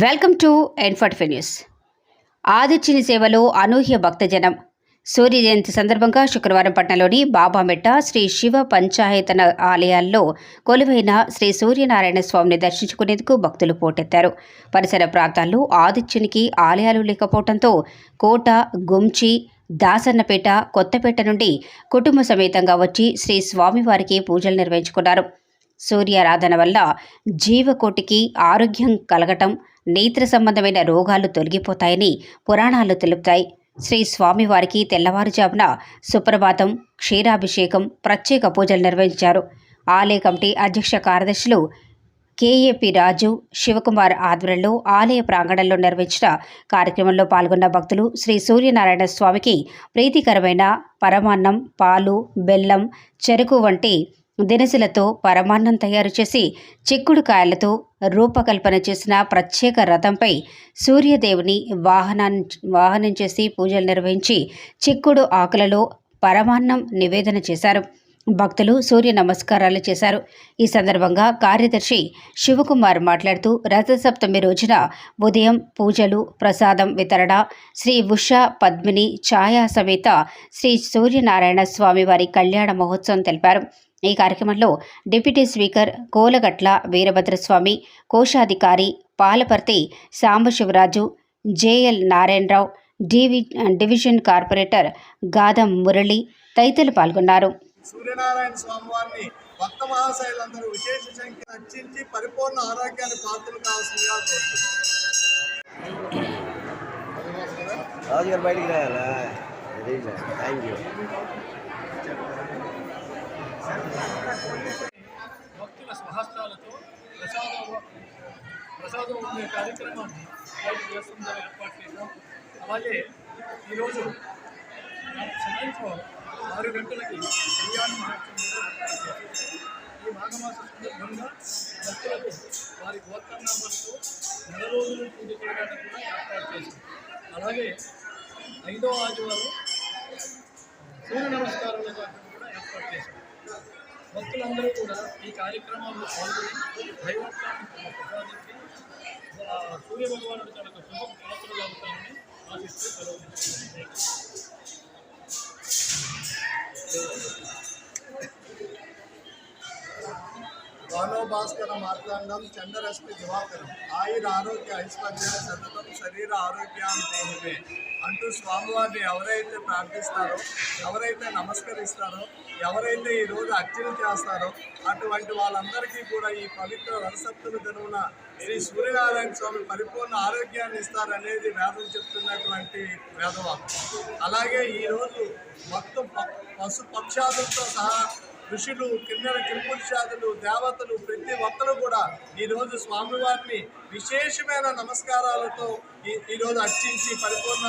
Welcome to ఎన్ఫర్ట్ news ఆదిత్యుని సేవలో అనూహ్య భక్తజనం. సూర్య జయంతి సందర్భంగా శుక్రవారం పట్నంలోని బాబామెట్ట శ్రీ శివ పంచాయతన ఆలయాల్లో కొలువైన శ్రీ సూర్యనారాయణ స్వామిని దర్శించుకునేందుకు భక్తులు పోటెత్తారు. పరిసర ప్రాంతాల్లో ఆదిత్యునికి ఆలయాలు లేకపోవడంతో కోట గుంచి దాసన్నపేట కొత్తపేట నుండి కుటుంబ సమేతంగా వచ్చి శ్రీ స్వామివారికి పూజలు నిర్వహించుకున్నారు. సూర్యారాధన వల్ల జీవకోటికి ఆరోగ్యం కలగటం నేత్ర సంబంధమైన రోగాలు తొలగిపోతాయని పురాణాలు తెలుపుతాయి. శ్రీ స్వామివారికి తెల్లవారుజామున సుప్రభాతం క్షీరాభిషేకం ప్రత్యేక పూజలు నిర్వహించారు. ఆలయ కమిటీ అధ్యక్ష కార్యదర్శులు కేఏపి రాజు శివకుమార్ ఆధ్వర్యంలో ఆలయ ప్రాంగణంలో నిర్వహించిన కార్యక్రమంలో పాల్గొన్న భక్తులు శ్రీ సూర్యనారాయణ స్వామికి ప్రీతికరమైన పరమాన్నం పాలు బెల్లం చెరుకు వంటి దినుసులతో పరమాన్నం తయారు చేసి చిక్కుడు కాయలతో రూపకల్పన చేసిన ప్రత్యేక రథంపై సూర్యదేవుని వాహనాన్ని వాహనం చేసి పూజలు నిర్వహించి చిక్కుడు ఆకులలో పరమాన్నం నివేదన చేశారు. భక్తులు సూర్య నమస్కారాలు చేశారు. ఈ సందర్భంగా కార్యదర్శి శివకుమార్ మాట్లాడుతూ రథసప్తమి రోజున ఉదయం పూజలు ప్రసాదం వితరణ శ్రీ ఉషా పద్మిని ఛాయా సమేత శ్రీ సూర్యనారాయణ స్వామి వారి కళ్యాణ మహోత్సవం తెలిపారు. ఈ కార్యక్రమంలో డిప్యూటీ స్పీకర్ కోలగట్ల వీరభద్రస్వామి కోశాధికారి పాలపర్తి సాంబశివరాజు జేఎల్ నారాయణరావు డివి డివిజన్ కార్పొరేటర్ గాదం మురళి తదితరులు పాల్గొన్నారు. సూర్యనారాయణ స్వామి వారిని భక్త మహాశైలందరూ విశేష సంఖ్య రక్షించి పరిపూర్ణ ఆరోగ్యాన్ని పాత్రలు కావాల్సిందిగా కోరుతున్నాను రాజు గారు బయటికి రాయాలా? థ్యాంక్ యూ భక్తుల స్వహస్తాలతో ప్రసాదం ఉండే కార్యక్రమాన్ని వాళ్ళు చేస్తుందని ఏర్పాటు చేశాం. అలాగే ఈరోజు సాయంత్రం ఆరు గంటలకి కళ్యాణ మహోత్సవం ఈ మాఘమాస సందర్భంగా భక్తులకు వారి గోత్రనామాలతో నెల రోజులు పూజ చేయడానికి కూడా ఏర్పాటు చేశాం. అలాగే ఐదో ఆదివారం సూర్య నమస్కారాల కార్యక్రమం కూడా ఏర్పాటు చేశాం భక్తులందరూ కూడా ఈ కార్యక్రమంలో పాల్గొని దైవత్వాన్ని ప్రసాదించి సూర్య భగవానుడి తనకు శుభ పాత్రలు అవుతారని ఆశిస్తూ సెలవు తీసుకుంటున్నాను. భాస్కర మార్తాండం చంద్రరశ్మి దివాకరం ఆయుర ఆరోగ్య ఐశ్వర్య సతతం శరీర ఆరోగ్యాన్ని అంటూ స్వామివారిని ఎవరైతే ప్రార్థిస్తారో ఎవరైతే నమస్కరిస్తారో ఎవరైతే ఈ రోజు అర్చన చేస్తారో అటువంటి వాళ్ళందరికీ కూడా ఈ పవిత్ర వరసప్తుల దినమున శ్రీ సూర్యనారాయణ స్వామి పరిపూర్ణ ఆరోగ్యాన్ని ఇస్తారనేది వేదం చెప్తున్నటువంటి వేదవాక్యం అలాగే ఈరోజు మొత్తం ప- పశు పక్షాదులతో సహా ఋషులు కిన్నెర కింపురుషాదులు దేవతలు ప్రతి ఒక్కరు కూడా ఈరోజు స్వామివారిని విశేషమైన నమస్కారాలతో ఈ ఈరోజు అర్చించి పరిపూర్ణ